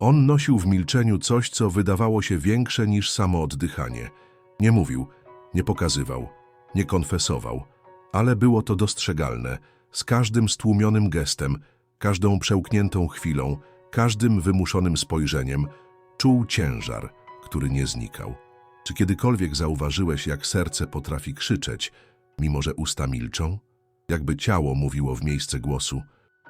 On nosił w milczeniu coś, co wydawało się większe niż samo oddychanie. Nie mówił, nie pokazywał, nie konfesował, ale było to dostrzegalne, z każdym stłumionym gestem, każdą przełkniętą chwilą, każdym wymuszonym spojrzeniem, czuł ciężar, który nie znikał. Czy kiedykolwiek zauważyłeś, jak serce potrafi krzyczeć, mimo że usta milczą? Jakby ciało mówiło w miejsce głosu.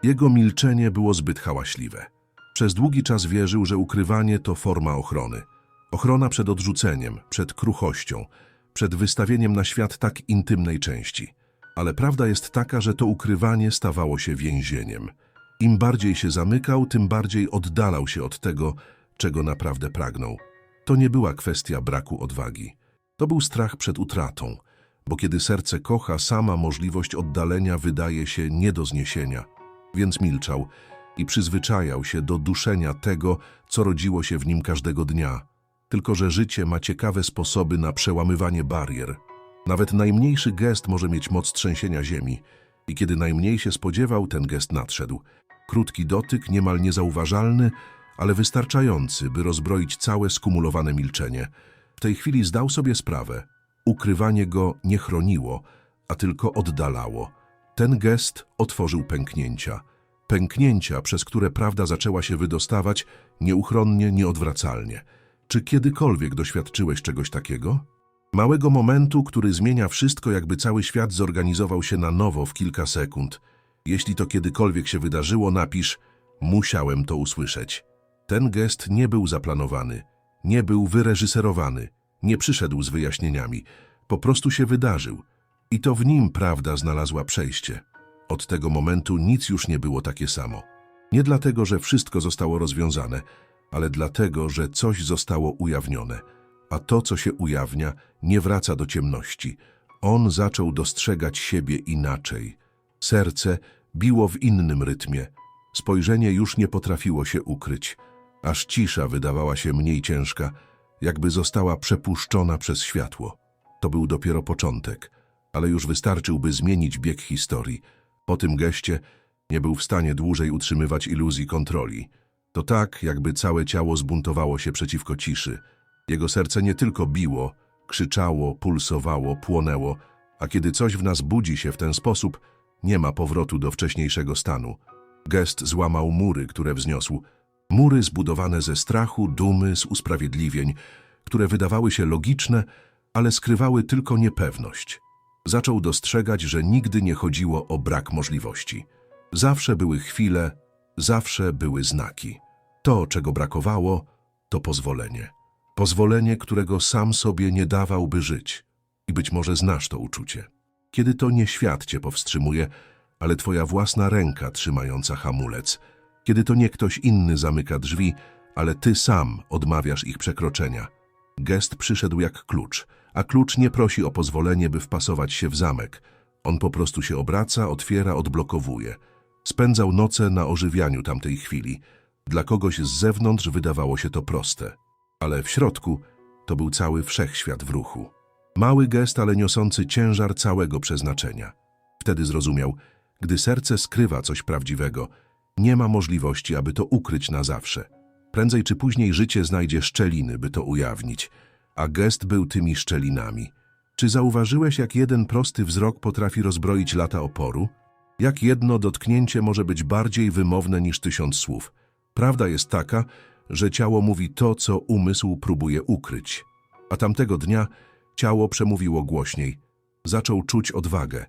Jego milczenie było zbyt hałaśliwe. Przez długi czas wierzył, że ukrywanie to forma ochrony. Ochrona przed odrzuceniem, przed kruchością, przed wystawieniem na świat tak intymnej części. Ale prawda jest taka, że to ukrywanie stawało się więzieniem. Im bardziej się zamykał, tym bardziej oddalał się od tego, czego naprawdę pragnął. To nie była kwestia braku odwagi. To był strach przed utratą, bo kiedy serce kocha, sama możliwość oddalenia wydaje się nie do zniesienia. Więc milczał i przyzwyczajał się do duszenia tego, co rodziło się w nim każdego dnia. Tylko, że życie ma ciekawe sposoby na przełamywanie barier. Nawet najmniejszy gest może mieć moc trzęsienia ziemi. I kiedy najmniej się spodziewał, ten gest nadszedł. Krótki dotyk, niemal niezauważalny, ale wystarczający, by rozbroić całe skumulowane milczenie. W tej chwili zdał sobie sprawę. Ukrywanie go nie chroniło, a tylko oddalało. Ten gest otworzył pęknięcia. Pęknięcia, przez które prawda zaczęła się wydostawać nieuchronnie, nieodwracalnie. Czy kiedykolwiek doświadczyłeś czegoś takiego? Małego momentu, który zmienia wszystko, jakby cały świat zorganizował się na nowo w kilka sekund. Jeśli to kiedykolwiek się wydarzyło, napisz musiałem to usłyszeć. Ten gest nie był zaplanowany, nie był wyreżyserowany, nie przyszedł z wyjaśnieniami. Po prostu się wydarzył. I to w nim prawda znalazła przejście. Od tego momentu nic już nie było takie samo. Nie dlatego, że wszystko zostało rozwiązane, ale dlatego, że coś zostało ujawnione. A to, co się ujawnia, nie wraca do ciemności. On zaczął dostrzegać siebie inaczej. Serce biło w innym rytmie. Spojrzenie już nie potrafiło się ukryć. Aż cisza wydawała się mniej ciężka, jakby została przepuszczona przez światło. To był dopiero początek, ale już wystarczył, by zmienić bieg historii. Po tym geście nie był w stanie dłużej utrzymywać iluzji kontroli. To tak, jakby całe ciało zbuntowało się przeciwko ciszy. Jego serce nie tylko biło, krzyczało, pulsowało, płonęło, a kiedy coś w nas budzi się w ten sposób, nie ma powrotu do wcześniejszego stanu. Gest złamał mury, które wzniosł. Mury zbudowane ze strachu, dumy, z usprawiedliwień, które wydawały się logiczne, ale skrywały tylko niepewność. Zaczął dostrzegać, że nigdy nie chodziło o brak możliwości. Zawsze były chwile, zawsze były znaki. To, czego brakowało, to pozwolenie. Pozwolenie, którego sam sobie nie dawałby żyć. I być może znasz to uczucie. Kiedy to nie świat cię powstrzymuje, ale twoja własna ręka trzymająca hamulec. Kiedy to nie ktoś inny zamyka drzwi, ale ty sam odmawiasz ich przekroczenia. Gest przyszedł jak klucz, a klucz nie prosi o pozwolenie, by wpasować się w zamek. On po prostu się obraca, otwiera, odblokowuje. Spędzał noce na ożywianiu tamtej chwili. Dla kogoś z zewnątrz wydawało się to proste, ale w środku to był cały wszechświat w ruchu. Mały gest, ale niosący ciężar całego przeznaczenia. Wtedy zrozumiał, gdy serce skrywa coś prawdziwego, nie ma możliwości, aby to ukryć na zawsze. Prędzej czy później życie znajdzie szczeliny, by to ujawnić, a gest był tymi szczelinami. Czy zauważyłeś, jak jeden prosty wzrok potrafi rozbroić lata oporu? Jak jedno dotknięcie może być bardziej wymowne niż tysiąc słów? Prawda jest taka, że ciało mówi to, co umysł próbuje ukryć. A tamtego dnia ciało przemówiło głośniej. Zaczął czuć odwagę.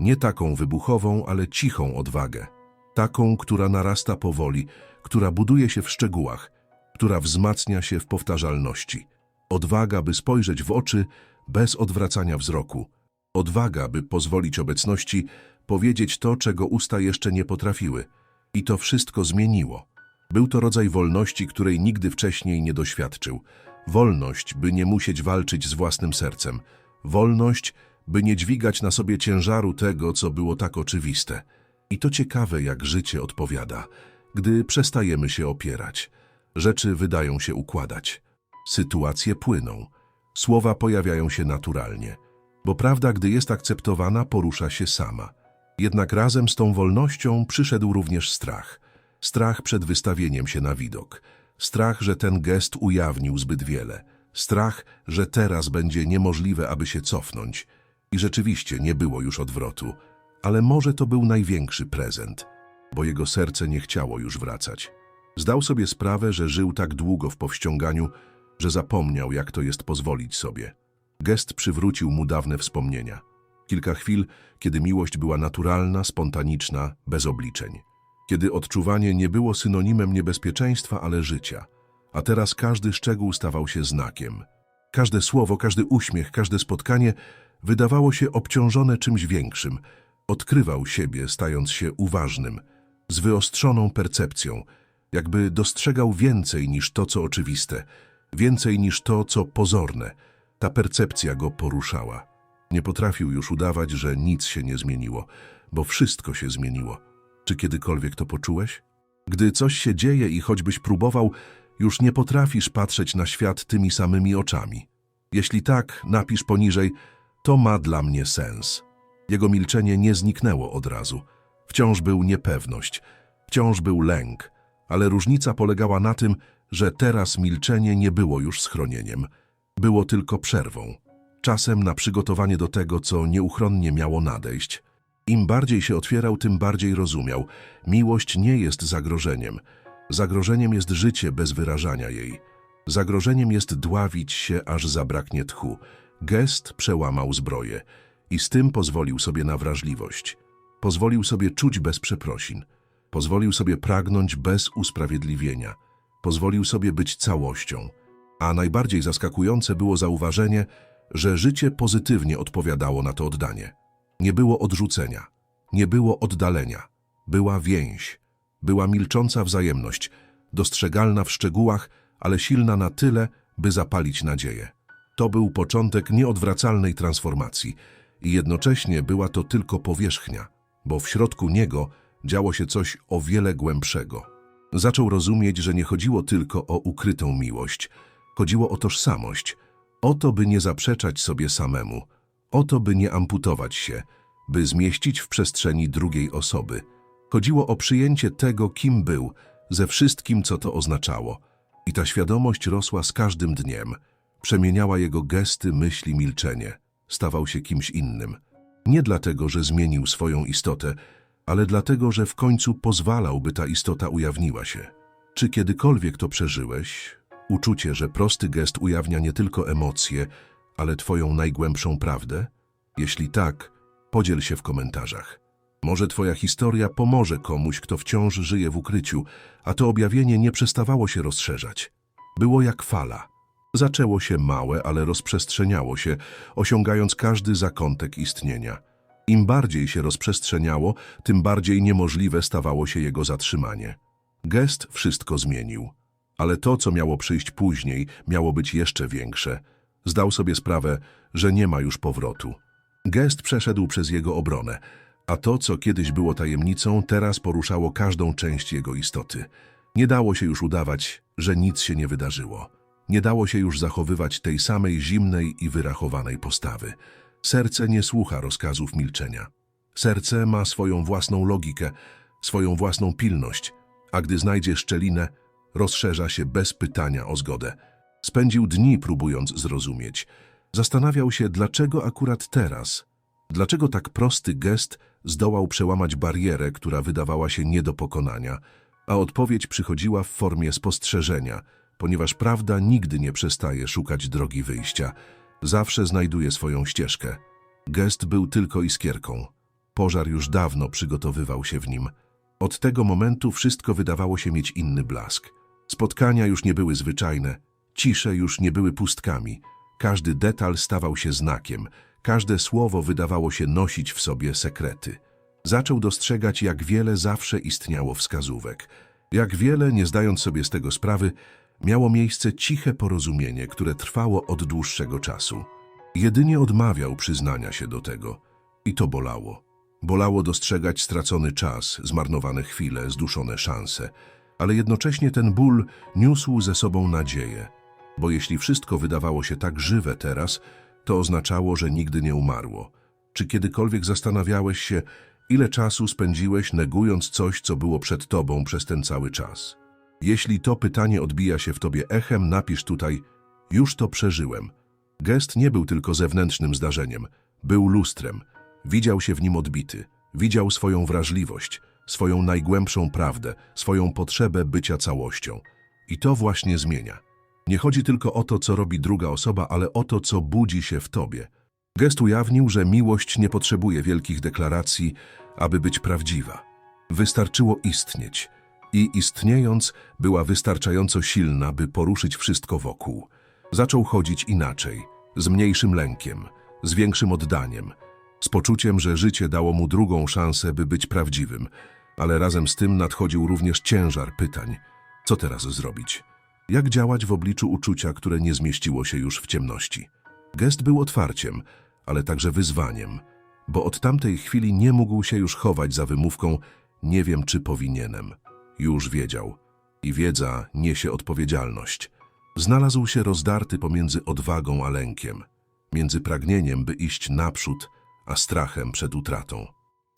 Nie taką wybuchową, ale cichą odwagę. Taką, która narasta powoli, która buduje się w szczegółach, która wzmacnia się w powtarzalności. Odwaga, by spojrzeć w oczy bez odwracania wzroku. Odwaga, by pozwolić obecności powiedzieć to, czego usta jeszcze nie potrafiły. I to wszystko zmieniło. Był to rodzaj wolności, której nigdy wcześniej nie doświadczył. Wolność, by nie musieć walczyć z własnym sercem. Wolność, by nie dźwigać na sobie ciężaru tego, co było tak oczywiste. I to ciekawe, jak życie odpowiada, gdy przestajemy się opierać. Rzeczy wydają się układać. Sytuacje płyną. Słowa pojawiają się naturalnie. Bo prawda, gdy jest akceptowana, porusza się sama. Jednak razem z tą wolnością przyszedł również strach. Strach przed wystawieniem się na widok. Strach, że ten gest ujawnił zbyt wiele. Strach, że teraz będzie niemożliwe, aby się cofnąć. I rzeczywiście nie było już odwrotu. Ale może to był największy prezent, bo jego serce nie chciało już wracać. Zdał sobie sprawę, że żył tak długo w powściąganiu, że zapomniał, jak to jest pozwolić sobie. Gest przywrócił mu dawne wspomnienia. Kilka chwil, kiedy miłość była naturalna, spontaniczna, bez obliczeń. Kiedy odczuwanie nie było synonimem niebezpieczeństwa, ale życia. A teraz każdy szczegół stawał się znakiem. Każde słowo, każdy uśmiech, każde spotkanie wydawało się obciążone czymś większym. Odkrywał siebie, stając się uważnym, z wyostrzoną percepcją, jakby dostrzegał więcej niż to, co oczywiste, więcej niż to, co pozorne. Ta percepcja go poruszała. Nie potrafił już udawać, że nic się nie zmieniło, bo wszystko się zmieniło. Czy kiedykolwiek to poczułeś? Gdy coś się dzieje i choćbyś próbował, już nie potrafisz patrzeć na świat tymi samymi oczami. Jeśli tak, napisz poniżej, to ma dla mnie sens. Jego milczenie nie zniknęło od razu. Wciąż był niepewność, wciąż był lęk, ale różnica polegała na tym, że teraz milczenie nie było już schronieniem. Było tylko przerwą. Czasem na przygotowanie do tego, co nieuchronnie miało nadejść. Im bardziej się otwierał, tym bardziej rozumiał. Miłość nie jest zagrożeniem. Zagrożeniem jest życie bez wyrażania jej. Zagrożeniem jest dławić się, aż zabraknie tchu. Gest przełamał zbroję i z tym pozwolił sobie na wrażliwość. Pozwolił sobie czuć bez przeprosin. Pozwolił sobie pragnąć bez usprawiedliwienia. Pozwolił sobie być całością. A najbardziej zaskakujące było zauważenie, że życie pozytywnie odpowiadało na to oddanie. Nie było odrzucenia, nie było oddalenia. Była więź, była milcząca wzajemność, dostrzegalna w szczegółach, ale silna na tyle, by zapalić nadzieję. To był początek nieodwracalnej transformacji i jednocześnie była to tylko powierzchnia, bo w środku niego działo się coś o wiele głębszego. Zaczął rozumieć, że nie chodziło tylko o ukrytą miłość, chodziło o tożsamość, o to, by nie zaprzeczać sobie samemu, o to, by nie amputować się, by zmieścić w przestrzeni drugiej osoby. Chodziło o przyjęcie tego, kim był, ze wszystkim, co to oznaczało. I ta świadomość rosła z każdym dniem. Przemieniała jego gesty, myśli, milczenie. Stawał się kimś innym. Nie dlatego, że zmienił swoją istotę, ale dlatego, że w końcu pozwalał, by ta istota ujawniła się. Czy kiedykolwiek to przeżyłeś? Uczucie, że prosty gest ujawnia nie tylko emocje, ale twoją najgłębszą prawdę? Jeśli tak, podziel się w komentarzach. Może twoja historia pomoże komuś, kto wciąż żyje w ukryciu, a to objawienie nie przestawało się rozszerzać. Było jak fala. Zaczęło się małe, ale rozprzestrzeniało się, osiągając każdy zakątek istnienia. Im bardziej się rozprzestrzeniało, tym bardziej niemożliwe stawało się jego zatrzymanie. Gest wszystko zmienił. Ale to, co miało przyjść później, miało być jeszcze większe. Zdał sobie sprawę, że nie ma już powrotu. Gest przeszedł przez jego obronę, a to, co kiedyś było tajemnicą, teraz poruszało każdą część jego istoty. Nie dało się już udawać, że nic się nie wydarzyło. Nie dało się już zachowywać tej samej zimnej i wyrachowanej postawy. Serce nie słucha rozkazów milczenia. Serce ma swoją własną logikę, swoją własną pilność, a gdy znajdzie szczelinę, rozszerza się bez pytania o zgodę. Spędził dni próbując zrozumieć. Zastanawiał się, dlaczego akurat teraz, dlaczego tak prosty gest zdołał przełamać barierę, która wydawała się nie do pokonania, a odpowiedź przychodziła w formie spostrzeżenia, ponieważ prawda nigdy nie przestaje szukać drogi wyjścia, zawsze znajduje swoją ścieżkę. Gest był tylko iskierką. Pożar już dawno przygotowywał się w nim. Od tego momentu wszystko wydawało się mieć inny blask. Spotkania już nie były zwyczajne, cisze już nie były pustkami. Każdy detal stawał się znakiem, każde słowo wydawało się nosić w sobie sekrety. Zaczął dostrzegać, jak wiele zawsze istniało wskazówek. Jak wiele, nie zdając sobie z tego sprawy, miało miejsce ciche porozumienie, które trwało od dłuższego czasu. Jedynie odmawiał przyznania się do tego. I to bolało. Bolało dostrzegać stracony czas, zmarnowane chwile, zduszone szanse. Ale jednocześnie ten ból niósł ze sobą nadzieję. Bo jeśli wszystko wydawało się tak żywe teraz, to oznaczało, że nigdy nie umarło. Czy kiedykolwiek zastanawiałeś się, ile czasu spędziłeś negując coś, co było przed tobą przez ten cały czas? Jeśli to pytanie odbija się w tobie echem, napisz tutaj już to przeżyłem. Gest nie był tylko zewnętrznym zdarzeniem, był lustrem. Widział się w nim odbity, widział swoją wrażliwość, swoją najgłębszą prawdę, swoją potrzebę bycia całością. I to właśnie zmienia. Nie chodzi tylko o to, co robi druga osoba, ale o to, co budzi się w tobie. Gest ujawnił, że miłość nie potrzebuje wielkich deklaracji, aby być prawdziwa. Wystarczyło istnieć i istniejąc była wystarczająco silna, by poruszyć wszystko wokół. Zaczął chodzić inaczej, z mniejszym lękiem, z większym oddaniem, z poczuciem, że życie dało mu drugą szansę, by być prawdziwym, ale razem z tym nadchodził również ciężar pytań. Co teraz zrobić? Jak działać w obliczu uczucia, które nie zmieściło się już w ciemności? Gest był otwarciem, ale także wyzwaniem, bo od tamtej chwili nie mógł się już chować za wymówką nie wiem, czy powinienem. Już wiedział. I wiedza niesie odpowiedzialność. Znalazł się rozdarty pomiędzy odwagą a lękiem, między pragnieniem, by iść naprzód, a strachem przed utratą.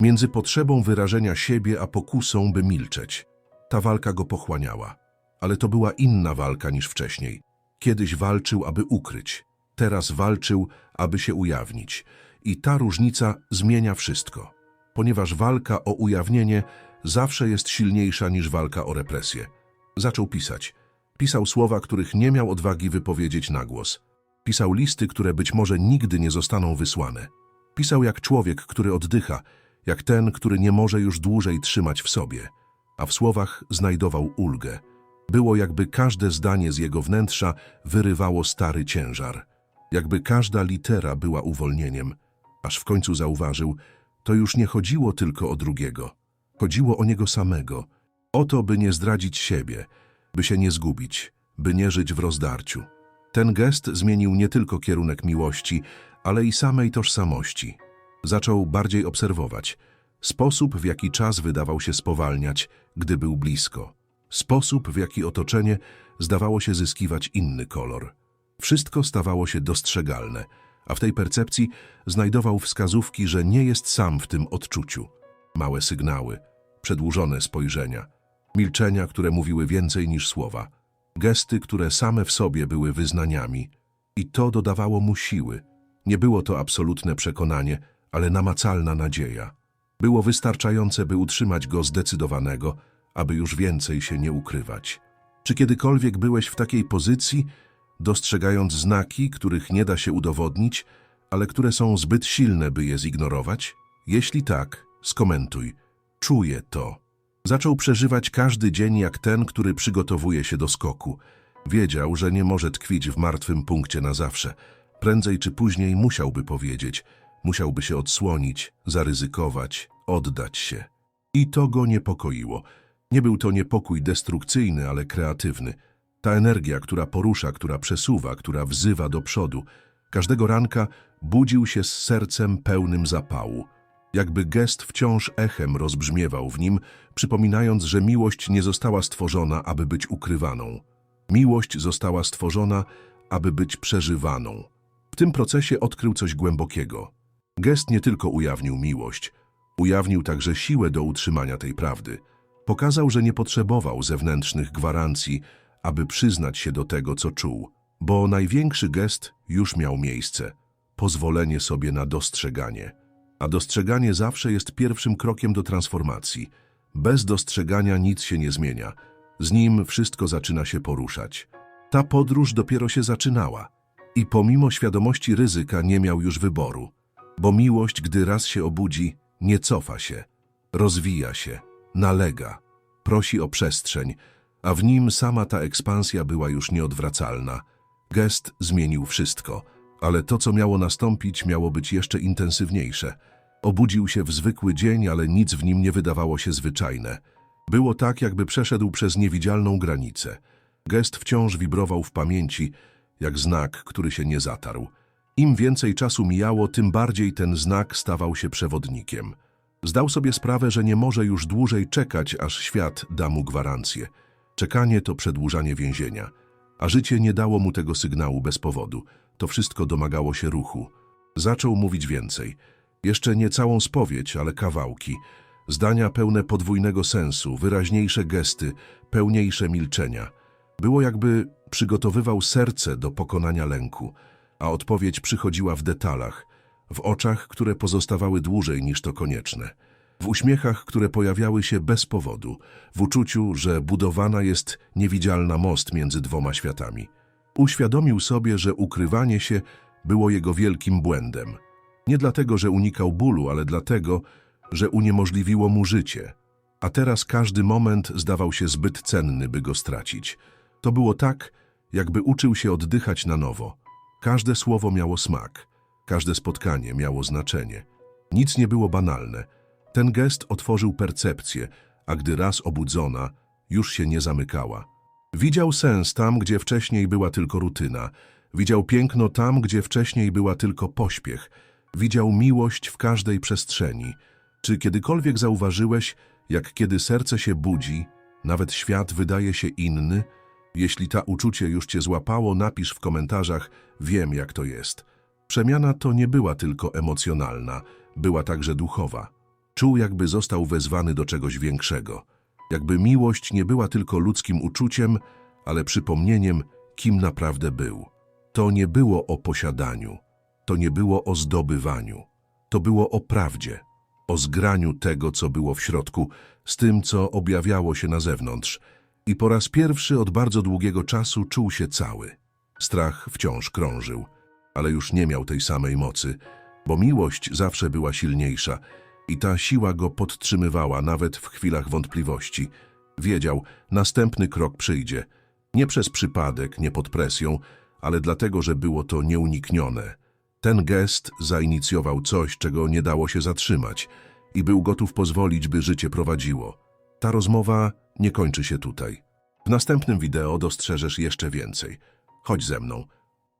Między potrzebą wyrażenia siebie, a pokusą, by milczeć. Ta walka go pochłaniała. Ale to była inna walka niż wcześniej. Kiedyś walczył, aby ukryć. Teraz walczył, aby się ujawnić. I ta różnica zmienia wszystko. Ponieważ walka o ujawnienie zawsze jest silniejsza niż walka o represję. Zaczął pisać. Pisał słowa, których nie miał odwagi wypowiedzieć na głos. Pisał listy, które być może nigdy nie zostaną wysłane. Pisał jak człowiek, który oddycha, jak ten, który nie może już dłużej trzymać w sobie. A w słowach znajdował ulgę. Było jakby każde zdanie z jego wnętrza wyrywało stary ciężar. Jakby każda litera była uwolnieniem. Aż w końcu zauważył, to już nie chodziło tylko o drugiego. Chodziło o niego samego. O to, by nie zdradzić siebie, by się nie zgubić, by nie żyć w rozdarciu. Ten gest zmienił nie tylko kierunek miłości, ale i samej tożsamości. Zaczął bardziej obserwować sposób, w jaki czas wydawał się spowalniać, gdy był blisko. Sposób, w jaki otoczenie zdawało się zyskiwać inny kolor. Wszystko stawało się dostrzegalne, a w tej percepcji znajdował wskazówki, że nie jest sam w tym odczuciu. Małe sygnały, przedłużone spojrzenia, milczenia, które mówiły więcej niż słowa, gesty, które same w sobie były wyznaniami. I to dodawało mu siły. Nie było to absolutne przekonanie, ale namacalna nadzieja. Było wystarczające, by utrzymać go zdecydowanego, aby już więcej się nie ukrywać. Czy kiedykolwiek byłeś w takiej pozycji, dostrzegając znaki, których nie da się udowodnić, ale które są zbyt silne, by je zignorować? Jeśli tak, skomentuj. Czuję to. Zaczął przeżywać każdy dzień jak ten, który przygotowuje się do skoku. Wiedział, że nie może tkwić w martwym punkcie na zawsze. Prędzej czy później musiałby powiedzieć, musiałby się odsłonić, zaryzykować, oddać się. I to go niepokoiło. Nie był to niepokój destrukcyjny, ale kreatywny. Ta energia, która porusza, która przesuwa, która wzywa do przodu. Każdego ranka budził się z sercem pełnym zapału. Jakby gest wciąż echem rozbrzmiewał w nim, przypominając, że miłość nie została stworzona, aby być ukrywaną. Miłość została stworzona, aby być przeżywaną. W tym procesie odkrył coś głębokiego. Gest nie tylko ujawnił miłość, ujawnił także siłę do utrzymania tej prawdy. Pokazał, że nie potrzebował zewnętrznych gwarancji, aby przyznać się do tego, co czuł, bo największy gest już miał miejsce pozwolenie sobie na dostrzeganie. A dostrzeganie zawsze jest pierwszym krokiem do transformacji. Bez dostrzegania nic się nie zmienia. Z nim wszystko zaczyna się poruszać. Ta podróż dopiero się zaczynała. I pomimo świadomości ryzyka nie miał już wyboru. Bo miłość, gdy raz się obudzi, nie cofa się. Rozwija się, nalega, prosi o przestrzeń, a w nim sama ta ekspansja była już nieodwracalna. Gest zmienił wszystko, ale to, co miało nastąpić, miało być jeszcze intensywniejsze. Obudził się w zwykły dzień, ale nic w nim nie wydawało się zwyczajne. Było tak, jakby przeszedł przez niewidzialną granicę. Gest wciąż wibrował w pamięci, jak znak, który się nie zatarł. Im więcej czasu mijało, tym bardziej ten znak stawał się przewodnikiem. Zdał sobie sprawę, że nie może już dłużej czekać, aż świat da mu gwarancję. Czekanie to przedłużanie więzienia, a życie nie dało mu tego sygnału bez powodu. To wszystko domagało się ruchu. Zaczął mówić więcej. Jeszcze nie całą spowiedź, ale kawałki. Zdania pełne podwójnego sensu, wyraźniejsze gesty, pełniejsze milczenia. Było jakby przygotowywał serce do pokonania lęku, a odpowiedź przychodziła w detalach, w oczach, które pozostawały dłużej niż to konieczne, w uśmiechach, które pojawiały się bez powodu, w uczuciu, że budowana jest niewidzialna most między dwoma światami. Uświadomił sobie, że ukrywanie się było jego wielkim błędem. Nie dlatego, że unikał bólu, ale dlatego, że uniemożliwiło mu życie. A teraz każdy moment zdawał się zbyt cenny, by go stracić. To było tak, jakby uczył się oddychać na nowo. Każde słowo miało smak, każde spotkanie miało znaczenie. Nic nie było banalne. Ten gest otworzył percepcję, a gdy raz obudzona, już się nie zamykała. Widział sens tam, gdzie wcześniej była tylko rutyna. Widział piękno tam, gdzie wcześniej była tylko pośpiech. Widział miłość w każdej przestrzeni. Czy kiedykolwiek zauważyłeś, jak kiedy serce się budzi, nawet świat wydaje się inny? Jeśli ta uczucie już cię złapało, napisz w komentarzach, wiem jak to jest. Przemiana to nie była tylko emocjonalna, była także duchowa. Czuł, jakby został wezwany do czegoś większego. Jakby miłość nie była tylko ludzkim uczuciem, ale przypomnieniem, kim naprawdę był. To nie było o posiadaniu, to nie było o zdobywaniu, to było o prawdzie, o zgraniu tego, co było w środku, z tym, co objawiało się na zewnątrz. I po raz pierwszy od bardzo długiego czasu czuł się cały. Strach wciąż krążył, ale już nie miał tej samej mocy, bo miłość zawsze była silniejsza i ta siła go podtrzymywała nawet w chwilach wątpliwości. Wiedział, następny krok przyjdzie. Nie przez przypadek, nie pod presją, ale dlatego, że było to nieuniknione. Ten gest zainicjował coś, czego nie dało się zatrzymać i był gotów pozwolić, by życie prowadziło. Ta rozmowa nie kończy się tutaj. W następnym wideo dostrzeżesz jeszcze więcej. Chodź ze mną.